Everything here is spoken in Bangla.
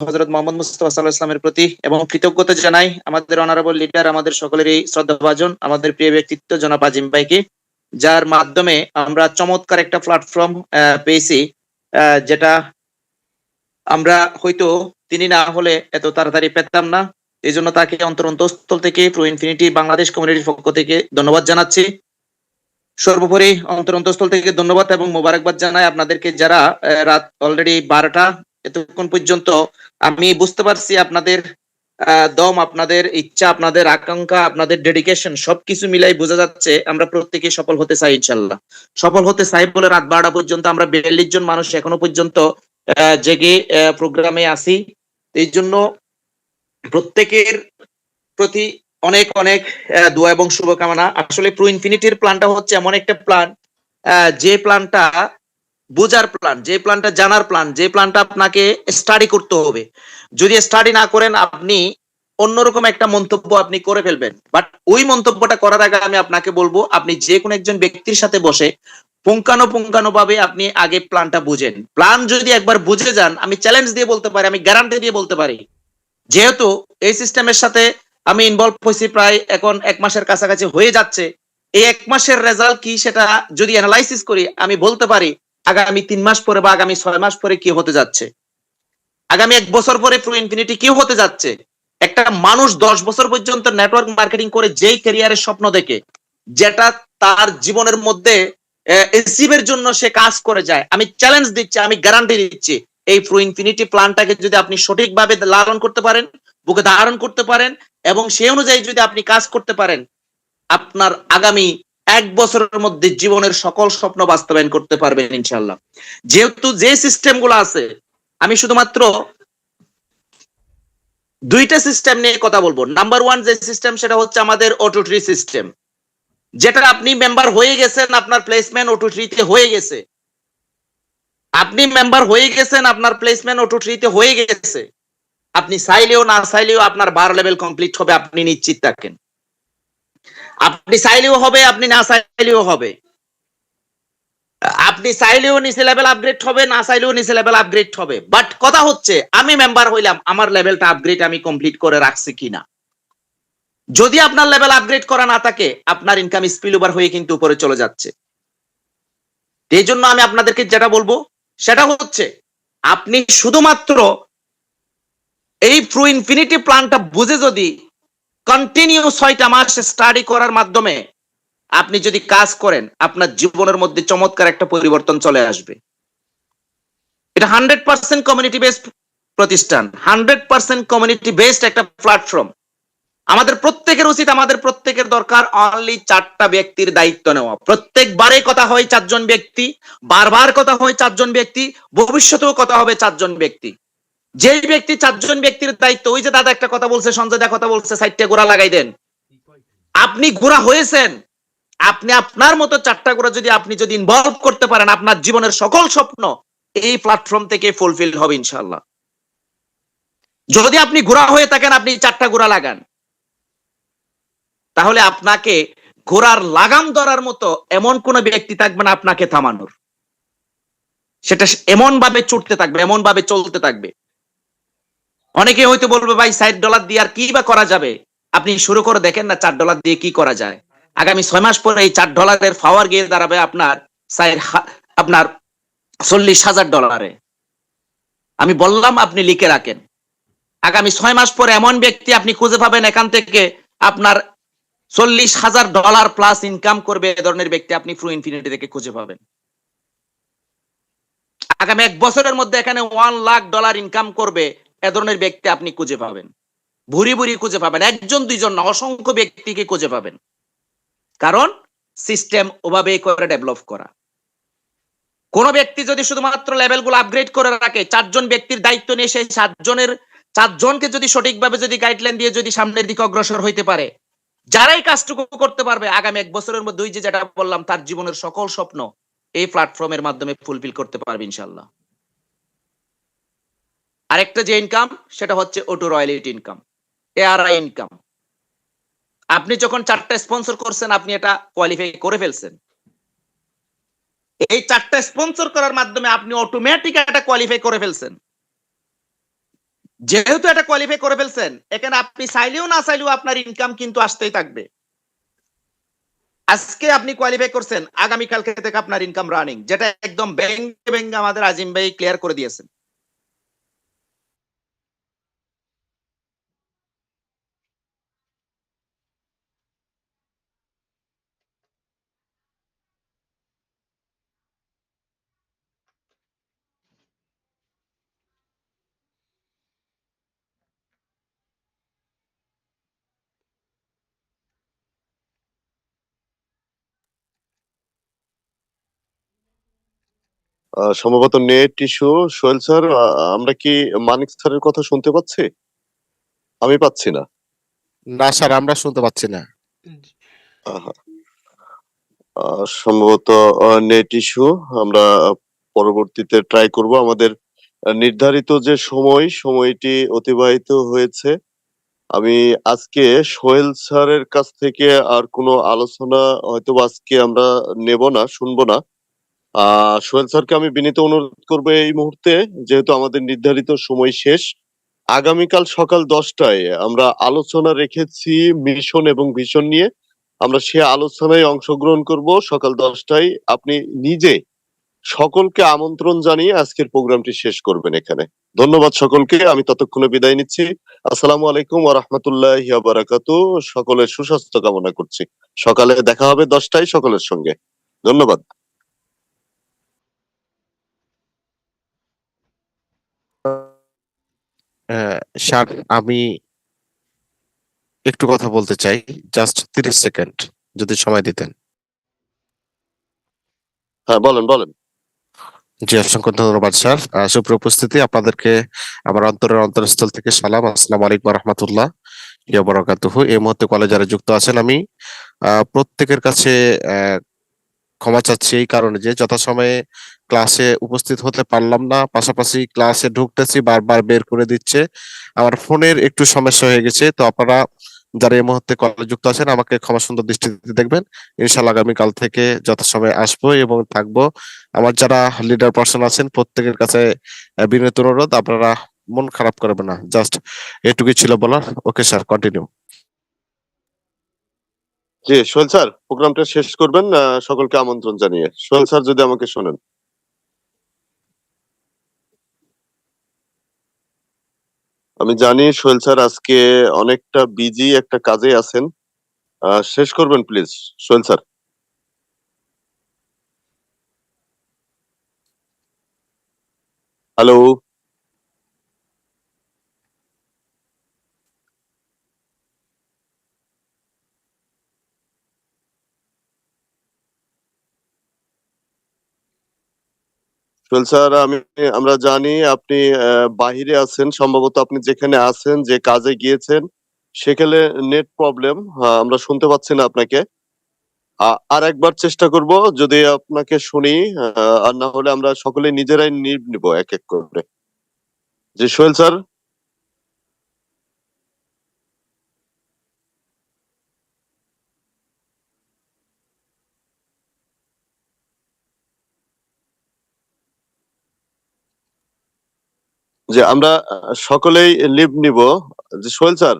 হজরত মোহাম্মদ মুস্তফা সাল্লাহ ইসলামের প্রতি এবং কৃতজ্ঞতা জানাই আমাদের অনারেবল লিডার আমাদের সকলেরই শ্রদ্ধাভাজন, আমাদের প্রিয় ব্যক্তিত্ব জনাব আজিম ভাইকে, যার মাধ্যমে আমরা চমৎকার একটা প্ল্যাটফর্ম পেয়েছি যেটা আমরা হয়তো তিনি না হলে এত তাড়াতাড়ি পেতাম না। এই জন্য তাকে অন্তর অন্তঃস্থল থেকে প্রো ইনফিনিটি বাংলাদেশ কমিউনিটির পক্ষ থেকে ধন্যবাদ জানাচ্ছি। সর্বোপরি অন্তর অন্তঃস্থল থেকে ধন্যবাদ এবং মোবারকবাদ জানাই আপনাদেরকে যারা রাত অলরেডি বারোটা এতক্ষণ পর্যন্ত আমি বুঝতে পারছি আপনাদের দম, আপনাদের ইচ্ছা, আপনাদের আকাঙ্ক্ষা, আপনাদের ডেডিকেশন সবকিছু মিলাই বোঝা যাচ্ছে আমরা প্রত্যেকে সফল হতে চাই ইনশাল্লাহ সফল হতে চাই বলে রাত বারোটা পর্যন্ত আমরা বিয়াল্লিশ জন মানুষ এখনও পর্যন্ত জেগে প্রোগ্রামে আসি এই জন্য প্রত্যেকের প্রতি অনেক অনেক দোয়া এবং শুভকামনা। আসলে প্রো ইনফিনিটির প্ল্যানটা হচ্ছে এমন একটা প্ল্যান যে প্ল্যানটা বোঝার প্ল্যান যে প্ল্যানটা জানার প্ল্যান যে প্ল্যানটা আপনাকে স্টাডি করতে হবে। যদি স্টাডি না করেন, আপনি অন্যরকম একটা মন্তব্য আপনি করে ফেলবেন। বাট ওই মন্তব্যটা করার আগে আমি আপনাকে বলব, আপনি যে কোনো একজন ব্যক্তির সাথে বসে পুঙ্খানো পুঙ্খানো ভাবে আপনি আগে প্ল্যানটা বুঝেন। প্ল্যান যদি একবার বুঝে যান, আমি চ্যালেঞ্জ দিয়ে বলতে পারি, আমি গ্যারান্টি দিয়ে বলতে পারি। যেহেতু এই সিস্টেমের সাথে আমি ইনভলভ হয়েছি প্রায় এখন এক মাসের কাছাকাছি হয়ে যাচ্ছে, এই এক মাসের রেজাল্ট কি সেটা যদি অ্যানালাইসিস করি, আমি বলতে পারি আগামী তিন মাস পরে বা আগামী ছয় মাস পরে কি হতে যাচ্ছে? আগামী এক বছর পরে প্রো ইনফিনিটি কি হতে যাচ্ছে? একটা মানুষ দশ বছর পর্যন্ত নেটওয়ার্ক মার্কেটিং করে যেই ক্যারিয়ারের স্বপ্ন দেখে, যেটা তার জীবনের মধ্যে অ্যাচিভের জন্য সে কাজ করে যায়। আমি চ্যালেঞ্জ দিচ্ছি, আমি গ্যারান্টি দিচ্ছি। এই প্রো ইনফিনিটি প্ল্যানটাকে যদি আপনি সঠিকভাবে লালন করতে পারেন, বুকে ধারণ করতে পারেন, এবং সেই অনুযায়ী যদি আপনি কাজ করতে পারেন, আপনার আগামী এক বছরের মধ্যে জীবনের সকল স্বপ্ন বাস্তবায়ন করতে পারবেন ইনশাল্লাহ যেহেতু যে সিস্টেমগুলো আছে, আমি শুধুমাত্র দুইটা সিস্টেম নিয়ে কথা বলব। নাম্বার ওয়ান যে সিস্টেম, সেটা হচ্ছে আমাদের অটো ট্রি সিস্টেম। যেটা আপনি মেম্বার হয়ে গেছেন, আপনার প্লেসমেন্ট অটো ট্রিতে হয়ে গেছে। আপনি মেম্বার হয়ে গেছেন, আপনার প্লেসমেন্ট অটো ট্রিতে হয়ে গেছে। আপনি চাইলেও না চাইলেও আপনার বার লেভেল কমপ্লিট হবে, আপনি নিশ্চিত থাকেন। আপনি চাইলেও হবে, আপনি না চাইলেও হবে। আপনি চাইলেও নিচে লেভেল আপগ্রেড হবে, না চাইলেও নিচে লেভেল আপগ্রেড হবে। বাট কথা হচ্ছে, আমি মেম্বার হইলাম, আমার লেভেলটা আপগ্রেড আমি কমপ্লিট করে রাখছি কিনা? যদি আপনার লেভেল আপগ্রেড করা না থাকে, আপনার ইনকাম স্পিল ওভার হয়ে কিন্তু উপরে চলে যাচ্ছে। এই জন্য আমি আপনাদেরকে যেটা বলব, সেটা হচ্ছে, আপনি শুধুমাত্র এই প্রো ইনফিনিটি প্ল্যানটা বুঝে যদি কন্টিনিউ ছয়টা মাস স্টাডি করার মাধ্যমে আপনি যদি কাজ করেন, আপনার জীবনের মধ্যে চমৎকার একটা পরিবর্তন চলে আসবে। এটা হান্ড্রেড পার্সেন্ট কমিউনিটি বেসড প্রতিষ্ঠান হান্ড্রেড পার্সেন্ট কমিউনিটি বেসড একটা প্ল্যাটফর্ম আমাদের প্রত্যেকের উচিত, আমাদের প্রত্যেকের দরকার অনলি চারটা ব্যক্তির দায়িত্ব নেওয়া। প্রত্যেকবারে কথা হয় চারজন ব্যক্তি, বারবার কথা হয় চারজন ব্যক্তি, ভবিষ্যতেও কথা হবে চারজন ব্যক্তি। যেই ব্যক্তি চারজন ব্যক্তির দায়িত্ব, ওই যে দাদা একটা কথা বলছে, সঞ্জয় দা কথা বলছে সাইডটা গোড়া লাগাই দেন। আপনি গোড়া হয়েছেন। আপনি আপনার মতো চারটা গোড়া যদি আপনি যদি ইনভলভ করতে পারেন, আপনার জীবনের সকল স্বপ্ন এই প্ল্যাটফর্ম থেকে ফুলফিল হবে ইনশাল্লাহ যদি আপনি ঘোড়া হয়ে থাকেন, আপনি চারটা গোড়া লাগান। তাহলে আপনাকে ঘোড়ার লাগাম ধরার মতো এমন কোন ব্যক্তি থাকবে না আপনাকে থামানোর। সেটা এমন ভাবে ছুটতে থাকবে এমন ভাবে চলতে থাকবে। অনেকে হয়তো বলবে, ভাই ষাট ডলার দিয়ে আর কি বা করা যাবে? আপনি শুরু করে দেখেন না চার ডলার দিয়ে কি করা যায়। আগামী ছয় মাস পরে এই চার ডলারের পাওয়ার গিয়ে দাঁড়াবে আপনার আপনার চল্লিশ হাজার ডলারে। আমি বললাম, আপনি লিখে রাখেন। আগামী ছয় মাস পরে এমন ব্যক্তি আপনি খুঁজে পাবেন, এখান থেকে আপনার চল্লিশ হাজার ডলার প্লাস ইনকাম করবে এ ধরনের ব্যক্তি আপনি ফ্রু ইনফিনিটি থেকে খুঁজে পাবেন। আগামী এক বছরের মধ্যে এখানে ওয়ান লাখ ডলার ইনকাম করবে এ ধরনের ব্যক্তি আপনি খুঁজে পাবেন। ভুরি ভুরি খুঁজে পাবেন। একজন, দুইজন না, অসংখ্য ব্যক্তিকে খুঁজে পাবেন। কারণ সিস্টেম ওভাবে করে ডেভেলপ করা। কোন ব্যক্তি যদি শুধুমাত্র লেভেলগুলো আপগ্রেড করে রাখে, চারজন ব্যক্তির দায়িত্ব নিয়ে সেই চারজনের চারজনকে যদি সঠিকভাবে যদি গাইডলাইন দিয়ে যদি সামনের দিকে অগ্রসর হইতে পারে, যারাই কাজটুকু করতে পারবে, আগামী এক বছরের মধ্যে ওই যে যেটা বললাম, তার জীবনের সকল স্বপ্ন এই প্ল্যাটফর্মের মাধ্যমে ফুলফিল করতে পারবে ইনশাল্লাহ আরেকটা যে ইনকাম সেটা হচ্ছে auto royalty income ARI income আপনি যখন চারটা স্পন্সর করছেন, আপনি এটা কোয়ালিফাই করে ফেলছেন। এই চারটা স্পন্সর করার মাধ্যমে আপনি অটোমেটিক এটা কোয়ালিফাই করে ফেলছেন। যেহেতু এটা কোয়ালিফাই করে ফেলছেন, এখানে আপনি চাইলেও না চাইলেও আপনার ইনকাম কিন্তু আসতেই থাকবে। আজকে আপনি কোয়ালিফাই করছেন আগামী কালকে থেকে আপনার ইনকাম রানিং যেটা একদম ব্যাংক ব্যাংক আমাদের আজিম ভাই ক্লিয়ার করে দিয়েছেন। সম্ভবত নেট ইস্যু। সোহেল স্যার আহ, আমরা কি মানিক স্যারের কথা শুনতে পাচ্ছি? আমি পাচ্ছি না। না স্যার আমরা শুনতে পাচ্ছি না। আহ, সম্ভবত নেট ইস্যু। আমরা পরবর্তীতে ট্রাই করব। আমাদের নির্ধারিত যে সময় সময়টি অতিবাহিত হয়েছে। আমি আজকে সোহেল স্যারের কাছ থেকে আর কোনো আলোচনা হয়তো বা আজকে আমরা নেব না শুনব না। সোহেল স্যারকে আমি বিনীত অনুরোধ করব এই মুহূর্তে, যেহেতু আমাদের নির্ধারিত সময় শেষ। আগামীকাল সকাল দশটায় আমরা আলোচনা রেখেছি মিশন এবং ভিশন নিয়ে। আমরা সে আলোচনায় অংশগ্রহণ করব। সকাল দশটায় আপনি নিজে সকলকে আমন্ত্রণ জানিয়ে আজকের প্রোগ্রামটি শেষ করবেন এখানে। ধন্যবাদ সকলকে, আমি ততক্ষণে বিদায় নিচ্ছি। আসসালামু আলাইকুম ওয়া রাহমাতুল্লাহি বারাকাতু। সকলের সুস্বাস্থ্য কামনা করছি। সকালে দেখা হবে দশটায় সকলের সঙ্গে। ধন্যবাদ। স্যার আমি একটু কথা বলতে চাই। জাস্ট তিরিশ সেকেন্ড যদি সময় দিতেন। হ্যাঁ বলেন বলেন। জি অসংখ্য ধন্যবাদ স্যার। আহ, সুপ্রিয় উপস্থিতি আপনাদেরকে আমার অন্তরের অন্তরস্থল থেকে সালাম। আসসালাম আলাইকুম রহমতুল্লাহ। ইয়া বারাকাতুহু এই মুহূর্তে কলেজে যারা যুক্ত আছেন আমি আহ, প্রত্যেকের কাছে ক্ষমা চাচ্ছি এই কারণে যে যথাসময়ে ক্লাসে উপস্থিত হতে পারলাম না, পাশাপাশি ক্লাসে ঢুকতেছি, বারবার বের করে দিচ্ছে। আমার ফোনের একটু সমস্যা হয়ে গেছে, তো আপনারা যারা এই মুহূর্তে কলেজে যুক্ত আছেন, আমাকে ক্ষমা সুন্দর দৃষ্টিতে দেখবেন। ইনশাল্লাহ আগামীকাল থেকে যথাসময়ে আসব এবং থাকব। আমার যারা লিডার পার্সন আছেন, প্রত্যেকের কাছে বিনীত অনুরোধ, আপনারা মন খারাপ করবেন না। জাস্ট এটুকুই ছিল বলার। ওকে স্যার কন্টিনিউ জি, সোহেল স্যার, প্রোগ্রামটা শেষ করবেন সকলকে আমন্ত্রণ জানিয়ে। সোহেল স্যার, যদি আমাকে শোনেন। আমি জানি সোহেল স্যার আজকে অনেকটা বিজি একটা কাজে আছেন। শেষ করবেন, please, Sohel sir. Hello. Sohel sir, আমি, আমরা জানি আপনি বাহিরে আছেন, সম্ভবত আপনি যেখানে আছেন, যে কাজে গিয়েছেন, সেখানে নেট প্রবলেম আমরা শুনতে পাচ্ছি না আপনাকে। আর একবার চেষ্টা করব, যদি আপনাকে শুনি আর না হলে আমরা সকলে নিজেরাই নিব নিব এক এক করে। যে সোহেল স্যার। যে আমরা সকলেই লিভ নিব। যে সোহেল স্যার